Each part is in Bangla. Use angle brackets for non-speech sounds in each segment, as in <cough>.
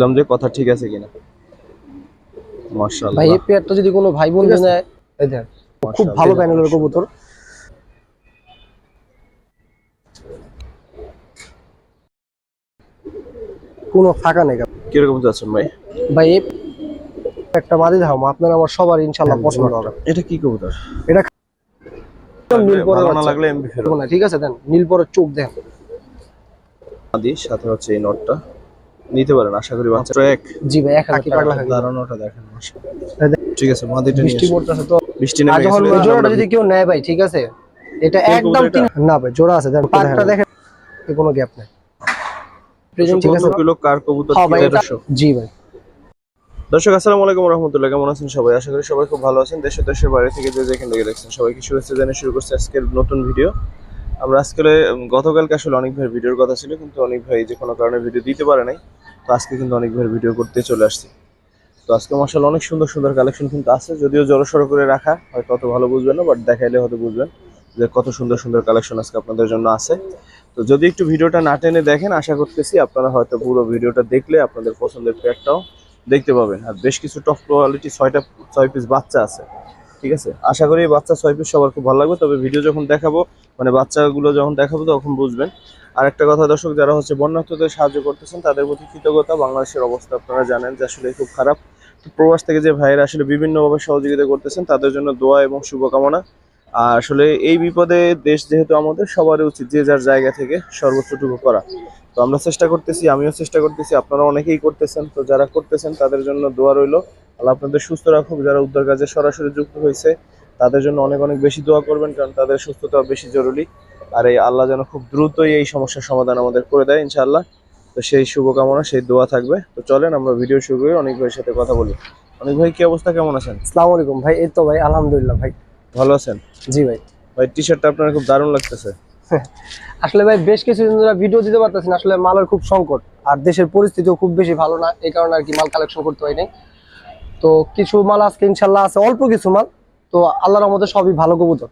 বললাম যে কথা ঠিক আছে কিনা। মাশাআল্লাহ। ভাই এই পেয়ারটা যদি কোনো ভাই বন্ধু নেয় এই দেখ খুব ভালো প্যানেলের কবুতর। কোনো ফাঁকা নেই কীরকম যাচ্ছেন ভাই? ভাই এই একটা মাদি ধাম আপনার আমার সবার ইনশাল্লাহ পছন্দ হবে। এটা কি কবুতর? এটা নীল পরের না লাগলে এমবি ফেরত। না, ঠিক আছে দেন নীল পরের চোখ দেন। আদি সাথে হচ্ছে এই নটটা। নিতে পারেন আশা করি বাচ্চা এক। জি ভাই টাকা। দাঁড়ানোটা দেখেন ঠিক আছে মাদিটা বৃষ্টি পড়তেছে তো। বৃষ্টি নেমে গেছে। জোড়াটা যদি কেউ নেয় ভাই ঠিক আছে? এটা একদম তিন না ভাই জোড়া আছে দেন পাঁচটা দেখেন। কোনো গ্যাপ নেই। প্রেজেন্ট ঠিক আছে? কিলো কার কবুতর হ্যাঁ ভাই এটা- 1300 জি ভাই। দর্শক আসসালামু আলাইকুম রহমতুল্লাহ। কেমন আছেন সবাই? আশা করি সবাই খুব ভালো আছেন। দেশের দেশের বাইরে থেকে যে যেখান থেকে দেখছেন সবাইকে শুভেচ্ছা জানিয়ে শুরু করছি আজকের নতুন ভিডিও। আমরা আজকে গতকালকে আসলে অনেক ভাই ভিডিওর কথা ছিল কিন্তু অনেক ভাই যে কোনো কারণে ভিডিও দিতে পারে নাই। তো আজকে কিন্তু অনেক ভাই ভিডিও করতে চলে আসছি। তো আজকে মাসাল অনেক সুন্দর সুন্দর কালেকশন কিন্তু আছে, যদিও জড়সড় করে রাখা, হয়তো অত ভালো বুঝবেন না বাট দেখাইলে হয়তো বুঝবেন যে কত সুন্দর সুন্দর কালেকশন আজকে আপনাদের জন্য আছে। তো যদি একটু ভিডিওটা না টেনে দেখেন, আশা করতেছি আপনারা হয়তো পুরো ভিডিওটা দেখলে আপনাদের পছন্দের পেয়ারটাও দেখতে পাবেন। আর বেশ কিছু টপ কোয়ালিটি ছয়টা, ছয় পিস বাচ্চা আছে, ঠিক আছে? আশা করি বাচ্চা, ছয় পিস সবার খুব ভালো লাগবে, তবে ভিডিও যখন দেখাবো মানে বাচ্চাগুলো যখন দেখাবো তখন বুঝবেন। আর একটা কথা, দর্শক, যারা হচ্ছে বন্যার্থদের সাহায্য করতেছেন, তাদের প্রতি কৃতজ্ঞতা। বাংলাদেশের অবস্থা আপনারা জানেন যে আসলে খুব খারাপ। তো প্রবাস থেকে যে ভাইয়েরা আসলে বিভিন্নভাবে সহযোগিতা করতেছেন, তাদের জন্য দোয়া এবং শুভকামনা। আর আসলে এই বিপদে দেশ যেহেতু আমাদের, সবারই উচিত যে যার জায়গা থেকে সর্বোচ্চটুকু করা। তো আমরা চেষ্টা করতেছি, আমিও চেষ্টা করতেছি, আপনারা অনেকেই করতেছেন। তো যারা করতেছেন, তাদের জন্য দোয়া রইল। আল্লাহ আপনাদের সুস্থ রাখুক, যারা উদ্ধার কাজে সরাসরি যুক্ত হয়েছে, তাদের জন্য অনেক অনেক বেশি দোয়া করবেন, কারণ তাদের সুস্থতা বেশি জরুরি। আর এই আল্লাহ যেন খুব দ্রুতই এই সমস্যার সমাধান আমাদের করে দেয় ইনশাআল্লাহ। তো সেই শুভকামনা সেই দোয়া থাকবে। তো চলেন আমরা ভিডিও শুরু করি অনেক ভাইয়ের সাথে কথা বলি। অনেক ভাই কি অবস্থা? কেমন আছেন? আসসালামু আলাইকুম ভাই এই তো ভাই আলহামদুলিল্লাহ ভাই। ভালো আছেন? জি ভাই। ভাই টি শার্টটা আপনার খুব দারুণ লাগতেছে। <laughs> আসলে ভাই বেশ কিছুদিন ধরে ভিডিও দিতে পারতেছি না। আসলে মালের খুব সংকট আর দেশের পরিস্থিতিও খুব বেশি ভালো না এই কারণে আর কি মাল কালেকশন করতে পারি নাই। তো কিছু মাল আজকে ইনশাল্লাহ আছে অল্প কিছু মাল। তো আল্লাহর মধ্যে সবই ভালো কবুতর।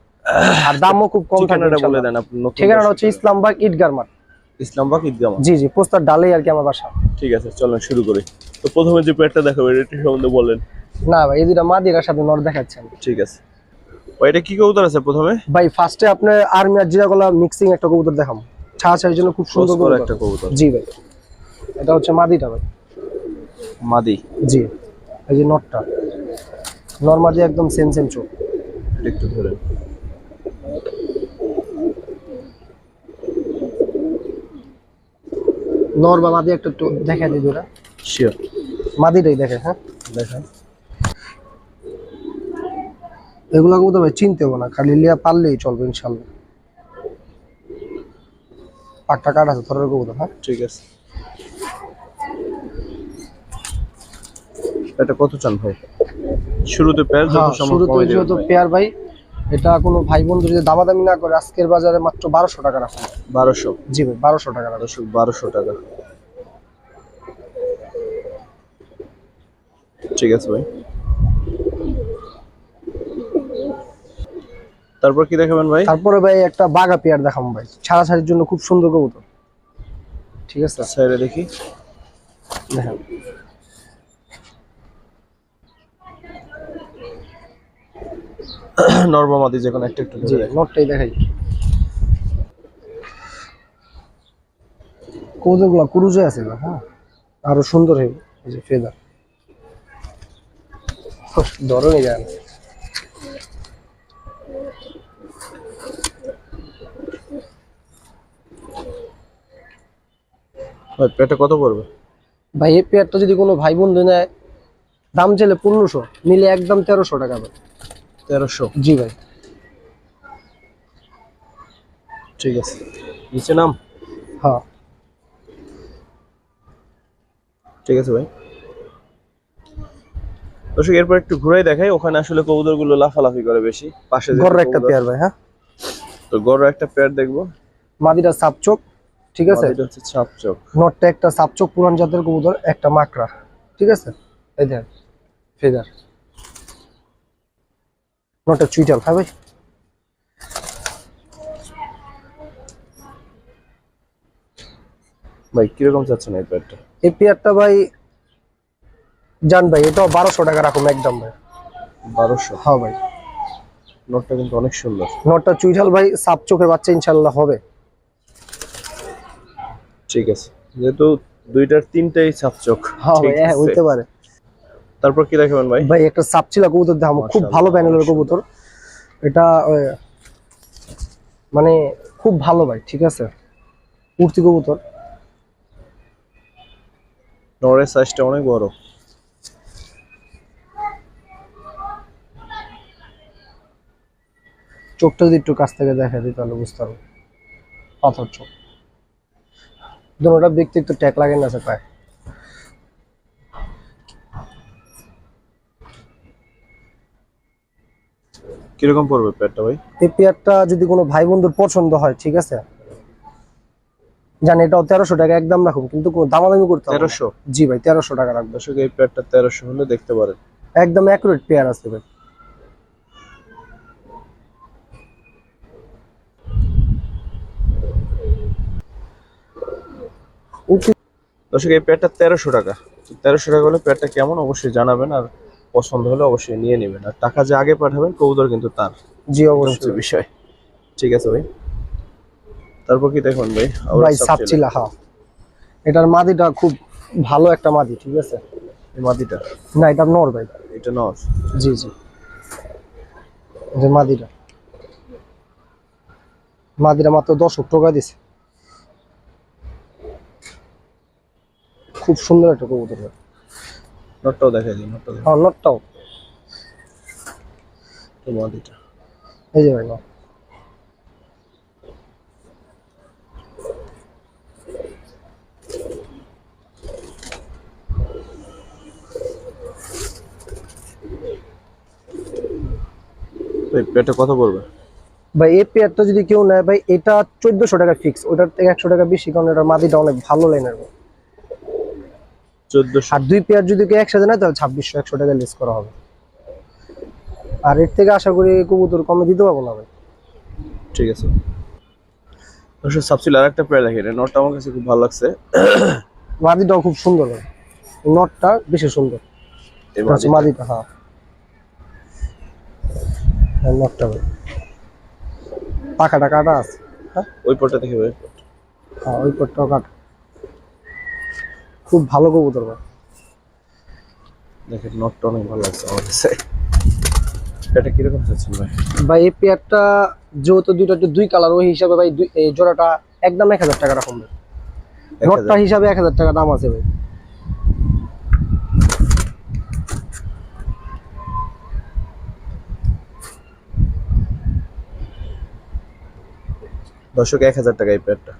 আর দামও খুব কম ঠিকানাটা বলে দেন আপনি দর্শক। হচ্ছে ইসলামবাগ ঈদগার মাঠ। ইসলামবাগ ঈদগাহ মাঠ। জি জি পোস্টার ডালেই আর কি আমার বাসা। ঠিক আছে চলেন শুরু করি। তো প্রথমে যে পেয়ারটা দেখাবেন এটা সম্বন্ধে বলেন। না ভাই এই দুটা মাদিরার সাথে নর দেখাচ্ছেন ঠিক আছে। এটা কি কবুতর আছে প্রথমে? ভাই ফার্স্টে আপনি আর্মি আর জিরাগোলা মিক্সিং একটা কবুতর দেখাম ছাড়া ছাড়ার জন্য খুব সুন্দর কবুতর। একটা কবুতর। জি ভাই এটা হচ্ছে মাদিটা ভাই। মাদি। জি এই যে নটটা নর মাদি একদম সেম সেম চোখ। একটু ধরে নর বা মাদি একটা দেখা দিই দুটা শিওর মাদিটাই দেখে হ্যাঁ? দেখেন। এগুলো কবুতর ভাই চিনতে হবে না খালি লিয়া পারলেই চলবে ইনশাল্লাহ। পাকটা কাট আছে থরের কবুতর হ্যাঁ? ঠিক আছে। এটা কত চান ভাই? শুরুতে পেয়ার যত হ্যাঁ, সম্ভব শুরুতে ভাই। পেয়ার ভাই এটা কোনো ভাই বন্ধু যদি দামাদামি না করে আজকের বাজারে মাত্র বারোশো টাকা রাখুন বারোশো? জি ভাই বারোশো টাকা রাখুন বারোশো টাকা। ঠিক আছে ভাই। তারপর কি দেখাবেন ভাই? তারপরে ভাই একটা বাগা পেয়ার দেখাম ভাই। ছাড়া ছাড়ির জন্য খুব সুন্দর কবুতর। ঠিক আছে? সাইডে দেখি। দেখেন। <coughs> নর্মামাদি যে কোনো একটা একটু নোটটাই দেখাই। কবুতরগুলো কুরুজে আছে না হ্যাঁ? আরও সুন্দর এই যে ফেদার। ধরনই যায় না ভাই পেটে কত পড়বে? ভাই এই পেয়ারটা যদি কোনো ভাই বন্ধু নেয় দাম চাইলে পনেরোশো নিলে একদম তেরোশো টাকা ভাই। তেরোশো। জি ভাই। ঠিক আছে। নিচে নাম? হ্যাঁ। ঠিক আছে ভাই। দর্শক এরপর একটু ঘুরাই দেখাই। ওখানে আসলে কবুতরগুলো লাফালাফি করে বেশি। পাশে যে গড়ের একটা পেয়ার ভাই হ্যাঁ। তো গড় একটা পেয়ার দেখব। মাদিটা সাপচোক ঠিক আছে? এটা হচ্ছে ছাপ চোখ নটটা একটা সাপচোক পুরান জাতের কবুতর একটা মাকড়া ঠিক আছে? এই দেখ ফেদার। নটটা চুইটাল হ্যাঁ ভাই ভাই কীরকম চাচ্ছেন এই পেয়ারটা? এই পেয়ারটা ভাই জান ভাই এটাও বারোশো টাকা রাখুন একদম ভাই। বারোশো? হ্যাঁ ভাই। নোটটা কিন্তু অনেক সুন্দর। নটটা চুইঠাল ভাই সাপ চোখে বাচ্চা ইনশাল্লাহ হবে। ঠিক আছে। যেহেতু দুইটার তিনটাই ছাপ চোখ। হ্যাঁ হ্যাঁ। হইতে পারে। তারপর কি দেখাবেন ভাই? ভাই একটা সাপচিলা কবুতর দেখাবো। খুব ভালো প্যানেলের কবুতর। এটা মানে খুব ভালো ভাই ঠিক আছে? উঠতি কবুতর। নরের সাইজটা অনেক বড়। চোখটা যদি একটু কাছ থেকে দেখা দিই তাহলে বুঝতে পারব। পাথর চোখ। দুটা ব্যক্তি একটু ট্যাক লাগে না আছে পায় কীরকম পড়বে প্যাডটা ভাই? এই পেয়ারটা যদি কোনো ভাই বন্ধুর পছন্দ হয় ঠিক আছে? জানি এটাও তেরোশো টাকা একদম রাখুন কিন্তু কোনো দামাদামি করতে হবে। তেরোশো? জি ভাই তেরোশো টাকা রাখবে দর্শক এই প্যাডটা তেরোশো হলে দেখতে পারেন। একদম অ্যাকুরেট পেয়ার আছে ভাই। দর্শক এই প্যাডটা তেরোশো টাকা। তেরোশো টাকা হলে প্যাডটা কেমন অবশ্যই জানাবেন। আর পছন্দ হলে অবশ্যই নিয়ে নেবেন। আর টাকা যে আগে পাঠাবেন কবুতর কিন্তু তার। জি অবশ্যই। বিষয়। ঠিক আছে ভাই। তারপর কি দেখুন ভাই? ভাই সাপচিলা হ্যাঁ। এটার মাদিটা খুব ভালো একটা মাদি ঠিক আছে? এই মাদিটা? না এটা নর ভাই। এটা নর? জি জি। এই যে মাদিটা মাদিরা মাত্র দশ টাকা দিছে। খুব সুন্দর একটা কবুতর ভাই। নটটাও দেখা দিই নটটা দেখা হ্যাঁ নটটাও এই মাদিটা এই যে ভাই তো এই কত পড়বে ভাই এই পেয়ারটা যদি কেউ নেয় ভাই এটা চোদ্দশো টাকা ফিক্স ওটার থেকে একশো টাকা বেশি কারণ এটার মাদিটা অনেক ভালো লাইনের চোদ্দশো। আর দুই পেয়ার যদি কেউ একসাথে নেয় তাহলে ছাব্বিশশো একশো টাকা লেস করা হবে। আর এর থেকে আশা করি কবুতর কমে দিতে পারব না ভাই। ঠিক আছে। দর্শক সাবসিল আর একটা প্যাড দেখেন নটটা আমার কাছে খুব ভালো লাগছে। মাদিটাও খুব সুন্দর ভাই। নটটা বেশি সুন্দর। মাদিটা। হ্যাঁ। হ্যাঁ নটটা ভাই। পাখাটা কাটা আছে হ্যাঁ? ওই পটটা দেখে ভাই। হ্যাঁ ওই পটটাও কাটা। খুব ভালো কবুতর ভাই। দেখেন নটটা অনেক ভালো লাগছে আমার কাছে। এটা কীরকম চাচ্ছেন ভাই? ভাই এই পেয়ারটা যেহেতু দুইটা দুই কালার ওই হিসাবে ভাই এই জোড়াটা একদম এক হাজার টাকা রাখুন ভাই। নটটা হিসাবে এক হাজার টাকা দাম আছে ভাই। দর্শক এক হাজার টাকা এই প্যাডটা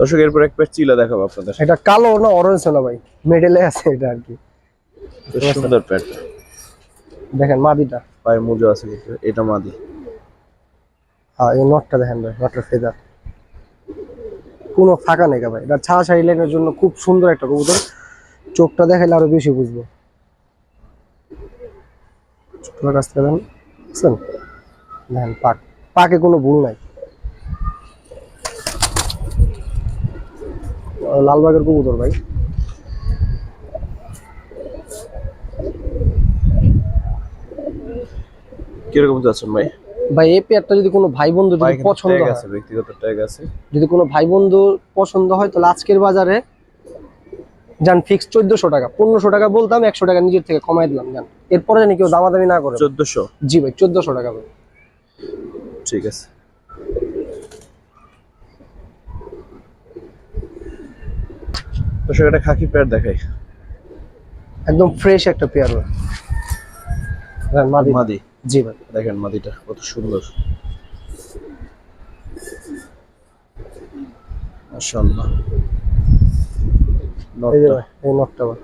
দর্শক এরপর এক চিলা দেখাবো আপনাদের এটা কালো না অরেঞ্জ না ভাই? মেডেলে আছে এটা আর কি। সুন্দর প্যাডটা দেখেন মাদিটা। পায়ে মুজো আছে কিন্তু এটা মাদি। হ্যাঁ এই নটটা দেখেন ভাই নটটা ফেদার কোনো ফাঁকা নেই ভাই। এটা ছাড়া ছাড়ি লাইনের জন্য খুব সুন্দর একটা কবুতর। চোখটা দেখাইলে আরও বেশি বুঝব। চোখটার কাছ থেকে বুঝছেন দেখেন পাক পাকে কোনো ভুল নাই। লালবাগের কবুতর ভাই। কীরকম চাচ্ছেন ভাই? ভাই এই পেয়ারটা যদি কোনো ভাই বন্ধু যদি পছন্দ হয় আছে ব্যক্তিগত ট্যাগ আছে। যদি কোনো ভাই বন্ধু পছন্দ হয় তাহলে আজকের বাজারে যান ফিক্স চোদ্দশো টাকা। পনেরোশো টাকা বলতাম একশো টাকা নিজের থেকে কমাই দিলাম যান। এরপরে জানি কেউ দামাদামি না করে। চোদ্দশো? জি ভাই চোদ্দশো টাকা ভাই। ঠিক আছে। দর্শক একটা খাকি প্যাড দেখাই। একদম ফ্রেশ একটা পেয়ার মাদি। মাদি। জি ভাই। দেখেন মাদিটা কত সুন্দর। মাশাআল্লাহ। এই যে নটটা। ভাই এই নটটা ভাই।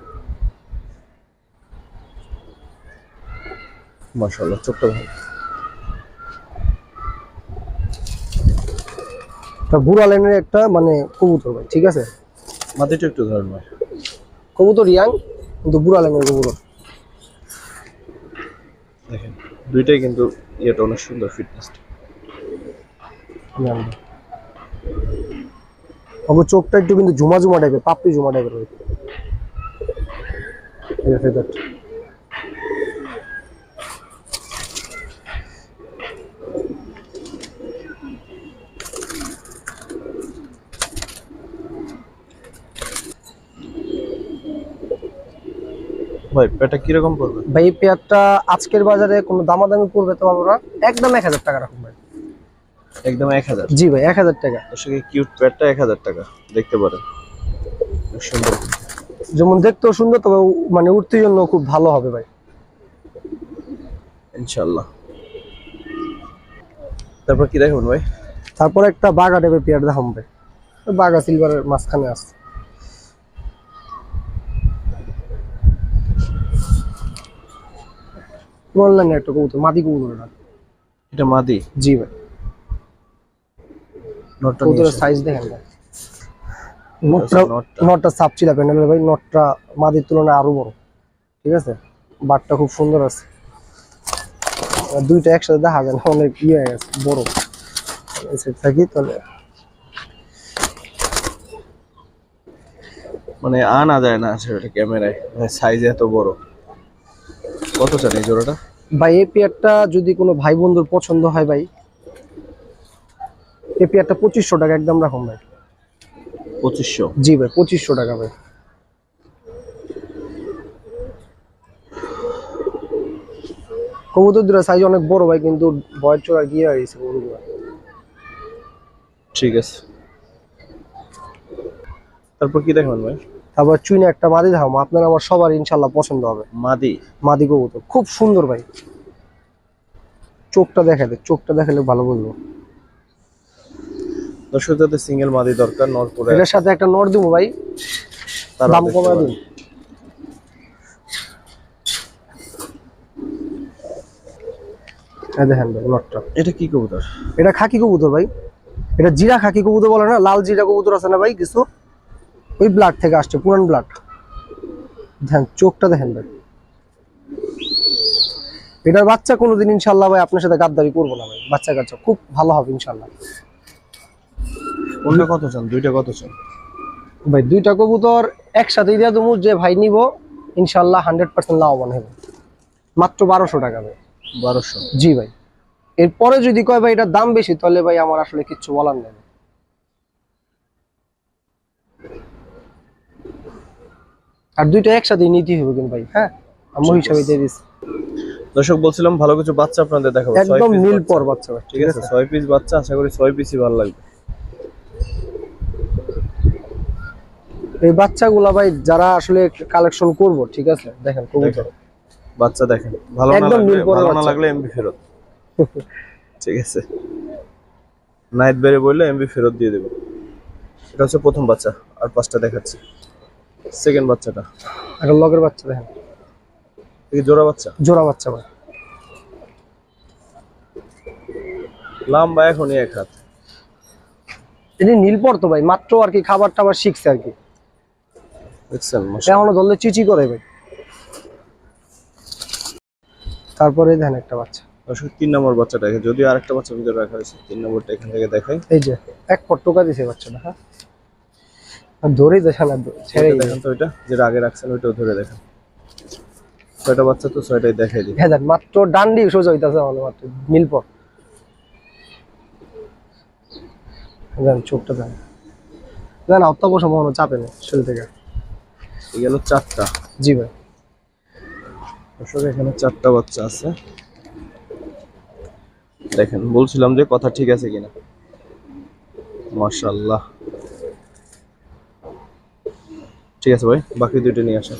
মাশাআল্লাহ চোখটা ভালো। এটা বুড়া লাইনের একটা মানে কবুতর ভাই ঠিক আছে? মাদিটা একটু ধরেন ভাই। কবুতর ইয়াং কিন্তু বুড়া লাইনের কবুতর। দেখেন দুইটাই কিন্তু ইয়েটা অনেক সুন্দর ফিটনেসটা জান ওগো চোখটা একটু কিন্তু ঝুমা ঝুমা টাইপের পাপড়ি ঝুমা টাইপের ভাই ভাই পেটা কীরকম পড়বে? ভাই এই পেয়ারটা আজকের বাজারে কোনো দামাদামি পড়বে তো পারব না। একদম এক হাজার টাকা রাখুন ভাই। একদম এক হাজার? জি ভাই এক হাজার টাকা। দর্শক কিউট এক হাজার টাকা দেখতে পারেন। সুন্দর। যেমন দেখতেও সুন্দর তবে মানে উঠতে জন্য খুব ভালো হবে ভাই। ইনশাল্লাহ তারপর কি দেখবেন ভাই? তারপর একটা বাঘা টাইপের পেয়ার দেখাম ভাই। বাগা সিলভারের মাঝখানে আছে। অনলাইনে একটা কবুতর মাদি কবুতর এটা। এটা মাদি? জি ভাই। নটটা কবুতরের সাইজ দেখেন ভাই। নটটা নটটা। চিলা প্যান্ডেলের ভাই নটটা মাদির তুলনায় আরও বড়। ঠিক আছে? বাটটা খুব সুন্দর আছে। আর দুইটা একসাথে দেখা যায় না অনেক ইয়ে হয়ে গেছে বড়। থাকি তাহলে। মানে আনা যায় না আসলে ক্যামেরায়। সাইজ এত বড়। কত চান এই জোড়াটা ভাই এই পেয়ারটা যদি কোনো ভাই বন্ধুর পছন্দ হয় ভাই এই পেয়ারটা পঁচিশশো টাকা একদম রাখুন ভাই। পঁচিশশো? জি ভাই পঁচিশশো টাকা ভাই। কবুতর দুটো সাইজ অনেক বড় ভাই কিন্তু বয়ের চোরা গিয়ে গেছে ঠিক আছে। তারপর কি দেখবেন ভাই? তারপর চুইনে একটা মাদি দেখাবো। আপনার আমার সবার ইনশাল্লাহ পছন্দ হবে। মাদি? মাদি কবুতর। খুব সুন্দর ভাই। চোখটা দেখালে চোখটা দেখালে ভালো বলব। দর্শক সিঙ্গেল মাদি দরকার এটার সাথে একটা নর দিব ভাই। তারা দাম কমায় দিন। দেখেন ভাই নটটা এটা কি কবুতর? এটা খাকি কবুতর ভাই। এটা জিরা খাকি কবুতর বলে না লাল জিরা কবুতর আছে না ভাই কিছু? ওই ব্লাড থেকে আসছে পুরান ব্লাড দেখেন চোখটা দেখেন ভাই। এটার বাচ্চা কোনোদিন ইনশাল্লাহ ভাই আপনার সাথে গাদ্দারি করব না ভাই। বাচ্চা কাচ্চা খুব ভালো হবে ইনশাল্লাহ। কোনটা কত চান? দুইটা কত চান? ভাই দুইটা কবুতর একসাথে দিয়ে দেবো যে ভাই নিব ইনশাল্লাহ হান্ড্রেড পার্সেন্ট লাভবান হবে মাত্র বারোশো টাকা ভাই। বারোশো? জি ভাই। এরপরে যদি কয় ভাই এটার দাম বেশি তাহলে ভাই আমার আসলে কিচ্ছু বলার নেই। আর দুইটা একসাথে নিতেই হবে কিন্তু ভাই হ্যাঁ? আমি হিসাবে দিয়ে দিচ্ছি দর্শক বলছিলাম ভালো কিছু বাচ্চা আপনাদের দেখাবো। একদম নীল পর বাচ্চা ঠিক আছে ছয় পিস বাচ্চা আশা করি ছয় পিসই ভালো লাগবে। এই বাচ্চাগুলা ভাই যারা আসলে কালেকশন করব ঠিক আছে? দেখেন কবুতর। বাচ্চা দেখেন। ভালো না একদম লাগলে ভালো না লাগলে এমবি ফেরত। ঠিক আছে। নাইট বেড়ে বললে এমবি ফেরত দিয়ে দেবো। এটা হচ্ছে প্রথম বাচ্চা আর পাঁচটা দেখাচ্ছি। সেকেন্ড বাচ্চাটা। একটা লগের বাচ্চা দেখেন। এই জোড়া বাচ্চা? জোড়া বাচ্চা ভাই। লম্বা এখনই এক হাত। তিনি নীল পর তো ভাই মাত্র আর কি খাবার টাবার শিখছে আর কি। দেখছেন এখনও ধরলে চিচি করে ভাই। তারপরে দেখেন একটা বাচ্চা। তিন নম্বর বাচ্চাটা দেখে যদিও আরেকটা বাচ্চা ভিতরে রাখা হয়েছে তিন নম্বরটা এখান থেকে দেখাই। এই যে এক পট টোকা দিছে বাচ্চাটা হ্যাঁ? ধরেই দেখেন আর ছেড়ে দেখেন তো ওইটা যেটা আগে রাখছেন ওইটাও ধরে দেখেন। ছয়টা বাচ্চা তো ছয়টাই দেখাই দিই। হ্যাঁ দেখ মাত্র ডান্ডি সোজা হইতাছে আমাদের মাত্র নীলপর দেন চোখটা দেন দেন অত্যব সম্ভাবনা চাপে নেই শরীর থেকে। এই গেল চারটা। জি ভাই। দর্শক এখানে চারটা বাচ্চা আছে। দেখেন বলছিলাম যে কথা ঠিক আছে কিনা। মাশাল্লাহ ঠিক আছে ভাই বাকি দুইটা নিয়ে আসেন।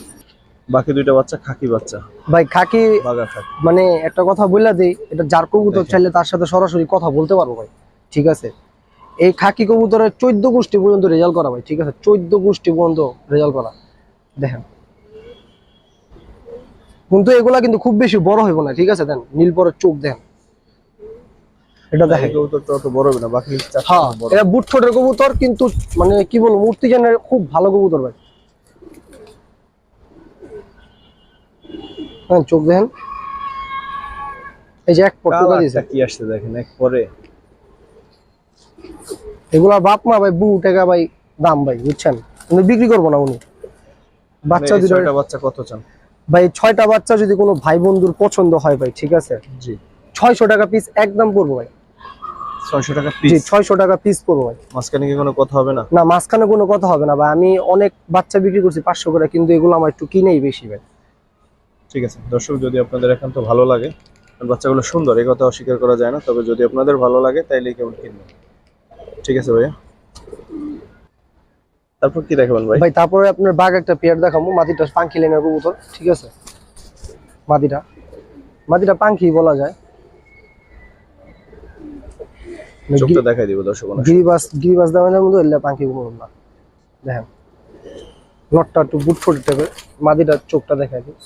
বাকি দুইটা বাচ্চা খাকি বাচ্চা। ভাই খাকি মানে একটা কথা বললা দেই এটা যার কবুতর চাইলে তার সাথে সরাসরি কথা বলতে পারব ভাই ঠিক আছে? এই খাকি কবুতরের চোদ্দ গোষ্ঠী পর্যন্ত রেজাল্ট করা ভাই ঠিক আছে? চোদ্দ গোষ্ঠী পর্যন্ত রেজাল্ট করা। দেখেন। কিন্তু এগুলা কিন্তু খুব বেশি বড় হইব না ঠিক আছে? দেন নীলপরের চোখ দেন। এটা দেখেন। কবুতরটা অত বড় হবে না বাকি হ্যাঁ এটা বুট ঠোঁটের কবুতর কিন্তু মানে কি বলব মূর্তি জানের খুব ভালো কবুতর ভাই। হ্যাঁ চোখ দেখেন। এই যে এক পটকা দিয়েছে। কি আসছে দেখেন এক পরে। এগুলা বাপ মা ভাই বহু টাকা ভাই দাম ভাই বুঝছেন? কিন্তু বিক্রি করব না উনি। বাচ্চা মানে দুটো ছয়টা বাচ্চা কত চান? ভাই ছয়টা বাচ্চা যদি কোনো ভাই বন্ধুর পছন্দ হয় ভাই ঠিক আছে? জি। ছয়শো টাকা পিস একদম পড়ব ভাই। ছয়শো টাকা পিস ছয়শো টাকা পিস পড়ব ভাই। মাঝখানে কি কোনো কথা হবে না? না মাঝখানে কোনো কথা হবে না ভাই। আমি অনেক বাচ্চা বিক্রি করছি পাঁচশো করে কিন্তু এগুলো আমার একটু কিনেই বেশি ভাই। ঠিক আছে। দর্শক যদি আপনাদের একান্ত ভালো লাগে বাচ্চাগুলো সুন্দর এই কথা অস্বীকার করা যায় না তবে যদি আপনাদের ভালো লাগে তাইলে কেবল কিনবেন। ঠিক আছে ভাইয়া? তারপর কি দেখাবেন ভাই? ভাই তারপরে আপনার বাঘ একটা পেয়ার দেখাবো মাটিটা পাঙ্খি লেনের কবুতর ঠিক আছে? মাটিটা। মাটিটা পাঙ্খি বলা যায়। মানে চোখটা দেখাই দিব দর্শক গিরিবাস গিরিবাস মধ্যে এলে পাঙ্খি বলুন না। দেখেন। নটটা একটু বুট ফুট টাইপের মাদিটা চোখটা দেখাই দিই।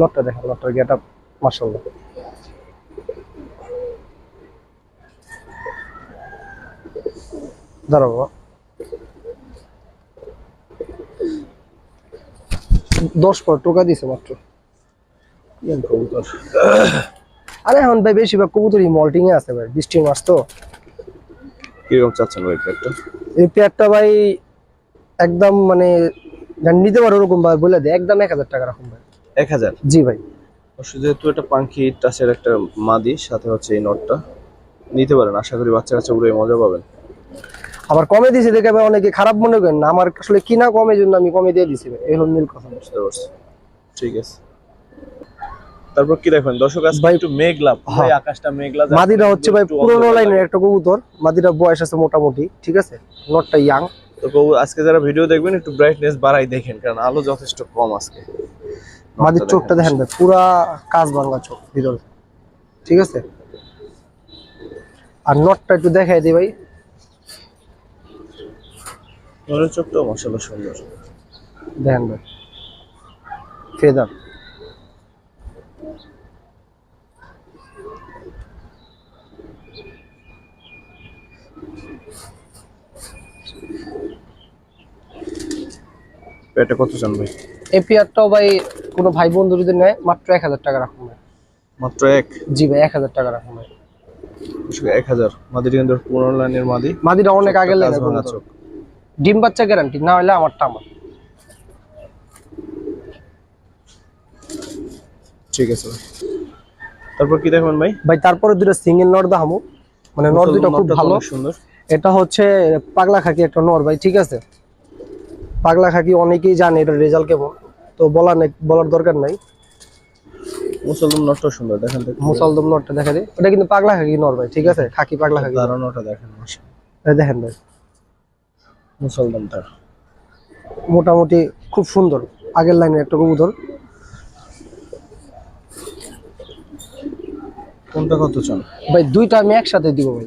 নটটা দেখেন নটটার গেট আপ মার্শাল্লাহ দাঁড়াও বাবা। দশ পর টোকা দিছে মাত্র। কবুতর। আরে এখন ভাই বেশিরভাগ কবুতরই মল্টিং এ আছে ভাই বৃষ্টির মাস তো। কীরকম চাচ্ছেন ভাই একটা এই পেয়ারটা ভাই একদম মানে নিতে পারো ওরকম ভাই বলে দেয় একদম এক হাজার টাকা রাখুন ভাই। এক হাজার? জি ভাই। অবশ্য যেহেতু এটা পাঙ্কি টাচের একটা মাদি সাথে হচ্ছে এই নটটা নিতে পারেন আশা করি বাচ্চা কাচ্চা উড়ে মজা পাবেন। আবার কমে দিয়েছি দেখে ভাই অনেকে খারাপ মনে করেন না আমার আসলে কিনা কমে জন্য আমি কমে দিয়ে দিছি ভাই এই হল মিল কথা। বুঝতে পারছি। ঠিক আছে। তারপর কি দেখবেন দর্শক আজকে ভাই- একটু মেঘলা ভাই হ্যাঁ। আকাশটা মেঘলা মাদিটা হচ্ছে ভাই পুরোনো লাইনের। একটা কবুতর মাদিটা বয়স আছে মোটামুটি ঠিক আছে? নটটা ইয়াং তো আজকে যারা ভিডিও দেখবেন একটু ব্রাইটনেস বাড়াই দেখেন কারণ আলো যথেষ্ট কম আজকে। মাদির চোখটা দেখেন ভাই পুরা কাজ ভাঙা চোখ ভিতরে। ঠিক আছে? আর নটটা একটু দেখাই দিই ভাই। নরের চোখটাও মশালা সুন্দর। দেখেন ভাই ফেদার। এটা কত চান ভাই? এই পেয়ারটাও ভাই কোনো ভাই বন্ধু যদি নেয় মাত্র এক হাজার টাকা রাখুন মাত্র এক? জি ভাই এক হাজার টাকা রাখুন এক হাজার। পুরনো লাইনের মাদি। মাদিটা অনেক আগে লাগে ডিম বাচ্চা গ্যারান্টি না হলে আমারটা আমার। ঠিক আছে ভাই। তারপর কি দেখবেন ভাই? ভাই তারপরে দুটো সিঙ্গেল নর দাহামু মানে নর দুটো খুব ভালো। সুন্দর। এটা হচ্ছে পাগলা খাকি একটা নর ভাই ঠিক আছে? পাগলা খাকি অনেকেই জানে এটা রেজাল্ট কেমন। তো বলার নেই বলার দরকার নাই। মুসলমান নটটা সুন্দর দেখেন মুসলদম নরটা দেখা দিই এটা কিন্তু পাগলা খাকি নর ভাই ঠিক আছে? খাকি পাগলা খাকি। নর। দাঁড়ানোটা দেখেন দেখেন ভাই। মুসলমানটা মোটামুটি খুব সুন্দর আগের লাইনের একটা কবুতর। কোনটা কত চান? ভাই দুইটা আমি একসাথে দিব ভাই।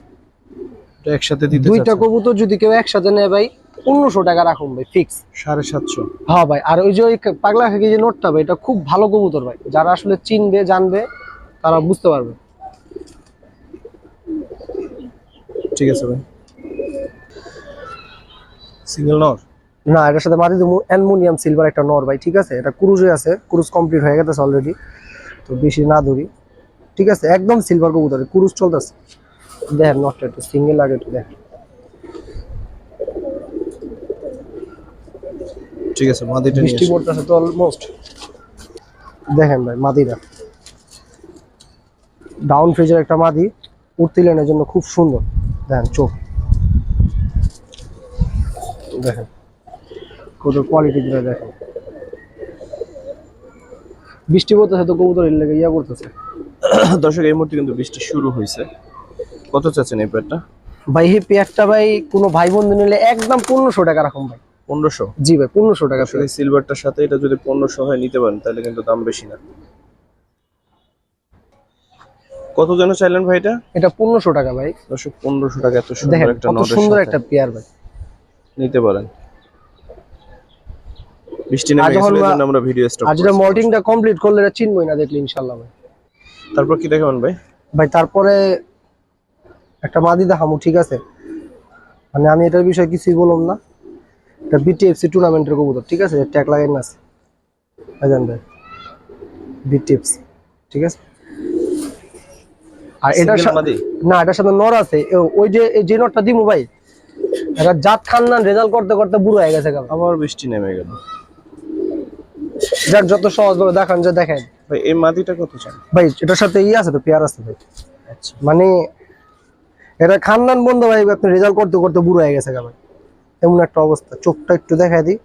একসাথে দিতে দুইটা? কবুতর যদি কেউ একসাথে নেয় ভাই পনেরোশো টাকা রাখুন ভাই ফিক্স সাড়ে সাতশো। হ্যাঁ ভাই আর ওই যে ওই পাগলা খাকি যে নোটটা ভাই এটা খুব ভালো কবুতর ভাই। যারা আসলে চিনবে জানবে তারা বুঝতে পারবে। ঠিক আছে ভাই। সিঙ্গেল নর না এটার সাথে মাটি দেবো অ্যালমোনিয়াম সিলভার একটা নর ভাই ঠিক আছে? এটা ক্রুজে আছে ক্রুজ কমপ্লিট হয়ে গেছে অলরেডি তো বেশি না ধরি। ঠিক আছে একদম সিলভার কবুতর ক্রুজ চলতেছে। দেখেন নটটা একটু সিঙ্গেল লাগে একটু দেখেন। ঠিক আছে মাদিটা বৃষ্টি পড়তেছে তো অলমোস্ট দেখেন ভাই মাদিরা ডাউন ফ্রিজের একটা মাদি উঠতি লেনের জন্য খুব সুন্দর। দেখেন চোখ। দেখেন কত কোয়ালিটি দিলে দেখেন। বৃষ্টি পড়তেছে তো কবুতর এর লেগে ইয়া করতেছে। দর্শক এই মুহূর্তে কিন্তু বৃষ্টি শুরু হয়েছে। কত চাচ্ছেন এই পেটটা ভাই এই পেয়ারটা ভাই কোনো ভাই বন্ধু নিলে একদম পনেরোশো টাকা রাখুন ভাই। পনেরোশো? জি ভাই পনেরোশো টাকা আসলে সিলভারটার সাথে এটা যদি পনেরোশো হয় নিতে পারেন তাহলে কিন্তু দাম বেশি না। কত যেন চাইলেন ভাই এটা? এটা পনেরোশো টাকা ভাই। দর্শক পনেরোশো টাকা এত সুন্দর একটা কত সুন্দর একটা পেয়ার ভাই। নিতে পারেন। বৃষ্টি নেমে জন্য আমরা ভিডিও স্টপ আর যেটা মল্টিংটা কমপ্লিট করলে এটা চিনবই না দেখলে ইনশাল্লাহ ভাই। তারপর কি দেখাবেন ভাই? ভাই তারপরে একটা মাদি দেখামু ঠিক আছে? মানে আমি এটার বিষয়ে কিছুই বললাম না। এটা বিটিএফসি টুর্নামেন্টের কবুতর ঠিক আছে? ট্যাগ লাগাই না আছে। ভাইজান ভাই বিটিএফসি ঠিক আছে? আর এটার সাথে না এটার সাথে নর আছে। ওই যে এই যে নরটা দিমু ভাই এটা জাত খান না রেজাল্ট করতে করতে বুড়ো হয়ে গেছে গেল আবার বৃষ্টি নেমে গেল। যাক যত সহজ ভাবে দেখান যে দেখেন। ভাই এই মাদিটা কত চান? ভাই এটার সাথে ই আছে তো পেয়ার আছে ভাই। আচ্ছা। মানে এটা খানদান বন্ধ ভাই আপনি রেজাল্ট করতে করতে বুড়ো হয়ে গেছে ভাই। এমন একটা অবস্থা। চোখটা একটু দেখাই দিই।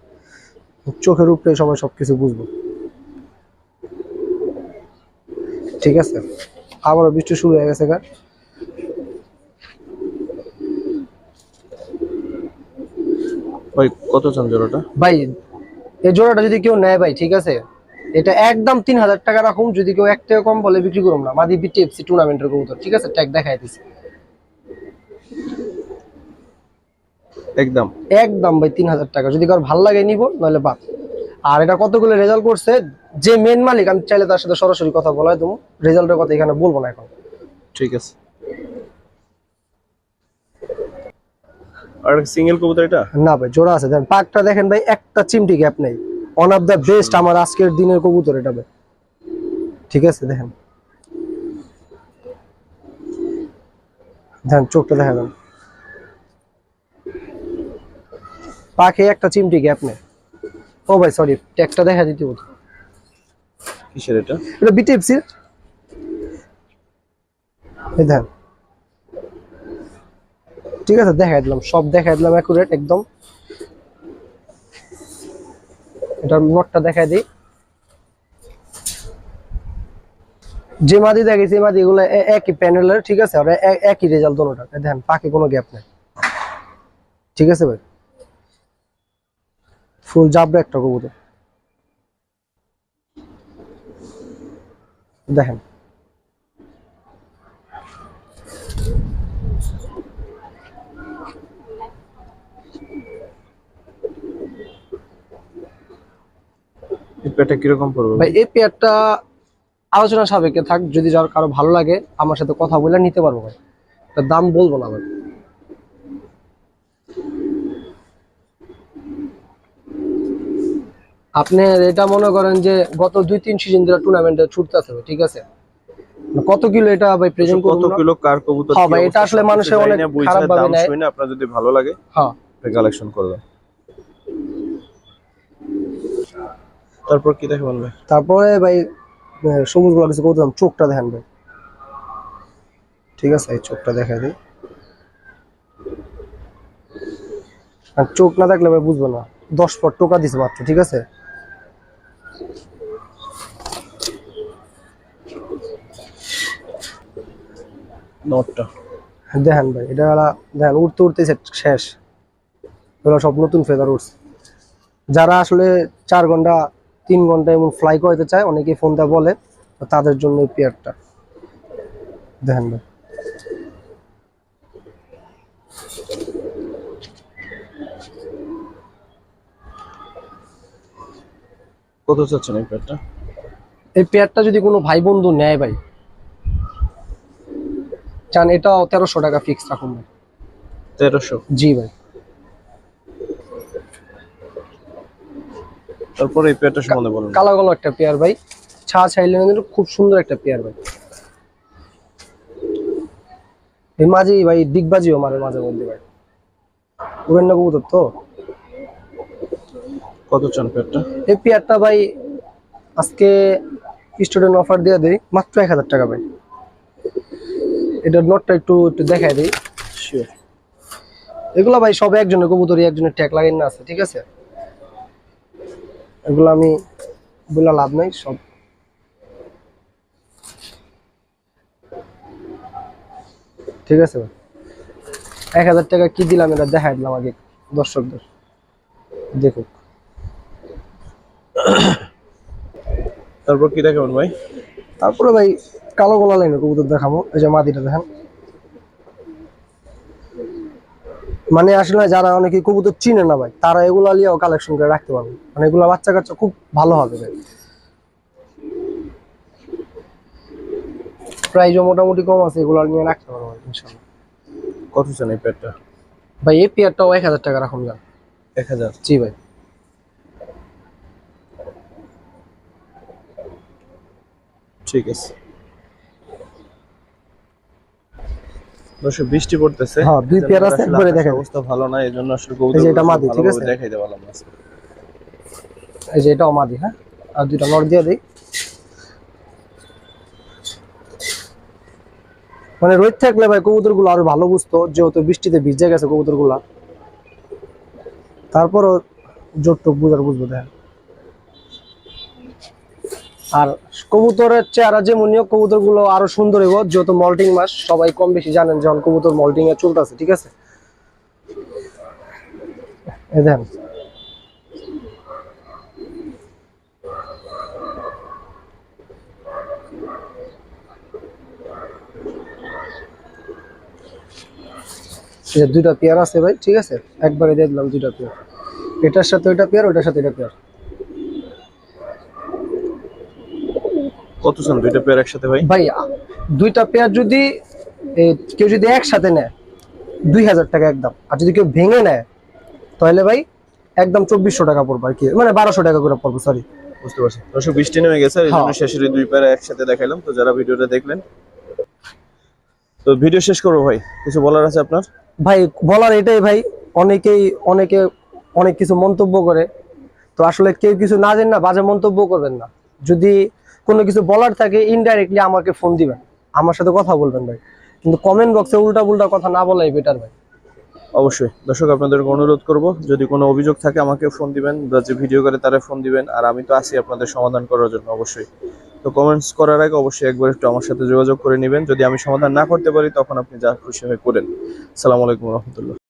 চোখের উপরে সবাই সবকিছু বুঝব। ঠিক আছে? আবারও বৃষ্টি শুরু হয়ে গেছে গা। ভাই কত চান জোড়াটা? ভাই এই জোড়াটা যদি কেউ নেয় ভাই ঠিক আছে? এটা একদম তিন হাজার টাকা রাখুন। যদি কেউ এক টাকা কম বলে বিক্রি করুন না। মাদি বিটিএফসি টুর্নামেন্টের কবুতর ঠিক আছে? ট্যাগ দেখাই দিছি। একদম। একদম ভাই তিন হাজার টাকা। যদি কারও ভালো লাগে নিব নাহলে বাদ। আর এটা কতগুলো রেজাল্ট করছে যে মেন মালিক আমি চাইলে তার সাথে সরাসরি কথা বলা দেবো। রেজাল্টের কথা এখানে বলব না এখন। ঠিক আছে। আর সিঙ্গেল কবুতর এটা? না ভাই জোড়া আছে। দেখেন পাকটা দেখেন ভাই একটা চিমটি গ্যাপ নেই। ওয়ান অফ দ্য বেস্ট আমার আজকের দিনের কবুতর এটা ভাই। ঠিক আছে দেখেন। দেখেন চোখটা দেখা পাখে একটা চিমটি গ্যাপ নেই ও ভাই সরি ট্যাগটা দেখা দিতে বলতো কিসের এটা? এটা বিটিএফসি এই দেখেন ঠিক আছে দেখাই দিলাম সব দেখাই দিলাম অ্যাকুরেট একদম। এটার নোটটা দেখাই দিই। যে মাদি দেখেছি এই মাদি এগুলো একই প্যানেলের ঠিক আছে? আর একই রেজাল্ট দোনোটা দেখেন পাখি কোনো গ্যাপ নেই। ঠিক আছে ভাই? ফুল জাবরা একটা কবুতর। দেখেন। এই পেটা কীরকম পড়বে? ভাই এই পেয়ারটা আলোচনা সাপেক্ষে থাক যদি যার কারও ভালো লাগে আমার সাথে কথা বলে নিতে পারব ভাই। তার দাম বলব না ভাই। আপনি এটা মনে করেন যে গত দুই তিন সিজন ধরে টুর্নামেন্টে ছুটতে আছে ঠিক আছে? কত কিলো এটা ভাই প্রেজেন্ট কত কিলো কার কবুতর হ্যাঁ ভাই, এটা আসলে সবকিছু মানুষে অনেক খারাপভাবে দাম নেয়। শুনে আপনার যদি ভালো লাগে হ্যাঁ। কালেকশন করবেন। তারপর কি দেখবেন ভাই? তারপরে ভাই সবুজগুলো কিছু করতাম চোখটা দেখেন ভাই। ঠিক আছে এই চোখটা দেখা দিই। আর চোখ না দেখলে ভাই বুঝব না। দশ পর টোকা দিছে মাত্র ঠিক আছে? নটটা দেখেন ভাই এটা হলো দেখেন উঠতে উঠতে শেষ। এগুলো সব নতুন ফেদার উঠছে যারা আসলে চার ঘণ্টা তিন ঘণ্টা এমন ফ্লাই করতে চায় অনেকে ফোন দেয় বলে তাদের জন্য এই পেয়ারটা দেখেন ভাই। কত চাচ্ছেন এই পেটটা এই পেয়ারটা যদি কোনো ভাই বন্ধু নেয় ভাই চান এটাও তেরোশো টাকা ফিক্স রাখুন ভাই। তেরোশো? জি ভাই। তারপরে এই পেটটা সম্বন্ধে বলুন। কালো কালো একটা পেয়ার ভাই। ছা ছাইলে খুব সুন্দর একটা পেয়ার ভাই। এই মাঝে ভাই দিগবাজিও মারে মাঝে মধ্যে ভাই। উড়েন না কবুতর তো? কত চান পেয়ারটা এই পেয়ারটা ভাই আজকে স্টুডেন্ট অফার দিয়ে দেই মাত্র এক হাজার টাকা ভাই। এটার নোটটা একটু একটু দেখাই দিই। শিওর এগুলা ভাই সব একজনের কবুতরই একজনের ট্যাগ লাগাই না আছে ঠিক আছে? এগুলো আমি বলে লাভ নাই সব। ঠিক আছে ভাই? এক হাজার টাকা কি দিলাম এটা দেখাই দিলাম আগে দর্শকদের। দেখুক। তারপর কি দেখাবেন ভাই? তারপরে ভাই কালো গলা লাইনের কবুতর দেখাবো এই যে মাদিটা দেখেন। মানে আসলে যারা অনেকে কবুতর চিনে না ভাই তারা এগুলা নিয়েও কালেকশন করে রাখতে পারবে। মানে এগুলা বাচ্চা কাচ্চা খুব ভালো হবে ভাই। প্রাইজও মোটামুটি কম আছে এগুলা নিয়ে রাখতে পারব ইনশাল্লাহ। কত চান এই পেটটা ভাই এই পেয়ারটাও এক হাজার টাকা রাখুন যান। এক হাজার? জি ভাই। ঠিক আছে। বৃষ্টি পড়তেছে হ্যাঁ, দুই পেয়ার আছে, একবারে দেখেন। অবস্থা ভালো না এজন্য আসলে এই এটা মাদি, ঠিক আছে? দেখাইতে পারলাম না আজকে। এই যে এটাও মাদি হ্যাঁ আর নর দিয়ে দিই মানে রোদ থাকলে ভাই কবুতরগুলো আরও ভালো বুঝতো যেহেতু বৃষ্টিতে ভিজে গেছে কবুতরগুলা তারপরও জোরটুক বুঝার বুঝব দেখেন আর কবুতরের চেহারা যেমন কবুতরগুলো আরও সুন্দর হইব। যেহেতু মল্টিং মাস সবাই কম বেশি জানেন যখন কবুতর মল্টিং এ চলতেছে, ঠিক আছে? দুইটা পেয়ার আছে ভাই, ঠিক আছে? একবারে দিয়ে দিলাম দুইটা পেয়ার। এটার সাথে ওইটা পেয়ার, ওইটার সাথে এটা পেয়ার। কত চান দুইটা পেয়ার একসাথে ভাই? ভাই দুইটা পেয়ার যদি কেউ যদি একসাথে নেয় দুই হাজার টাকা একদম। আর যদি কেউ ভেঙে নেয় তাহলে ভাই একদম চব্বিশশো টাকা পড়বে আর কি। মানে বারোশো টাকা করে পড়বে সরি বুঝতে পারছি। বৃষ্টি নেমে গেছে এই জন্য হ্যাঁ। শেষের দুই প্যারা একসাথে দেখাইলাম। তো যারা ভিডিওটা দেখলেন তো ভিডিও শেষ করব ভাই। কিছু বলার আছে আপনার? ভাই বলার এটাই ভাই অনেকেই অনেকে অনেক কিছু মন্তব্য করে। তো আসলে কেউ কিছু না জানেন না বাজে মন্তব্য করবেন না। যদি কোনো কিছু বলার থাকে ইনডাইরেক্টলি আমাকে ফোন দিবেন। আমার সাথে কথা বলবেন ভাই। কিন্তু কমেন্ট বক্সে উল্টা পুল্টা কথা না বলাই বেটার ভাই। অবশ্যই। দর্শক, আপনাদেরকে অনুরোধ করব, যদি কোনো অভিযোগ থাকে আমাকে ফোন দিবেন, বা যে ভিডিও করে তারা ফোন দিবেন, আর আমি তো আছি আপনাদের সমাধান করার জন্য, অবশ্যই। তো কমেন্টস করার আগে অবশ্যই একবার একটু আমার সাথে যোগাযোগ করে নেবেন। যদি আমি সমাধান না করতে পারি, তখন আপনি যা খুশি হয়ে করেন। সালাম আলাইকুম রহমতুল্লাহ।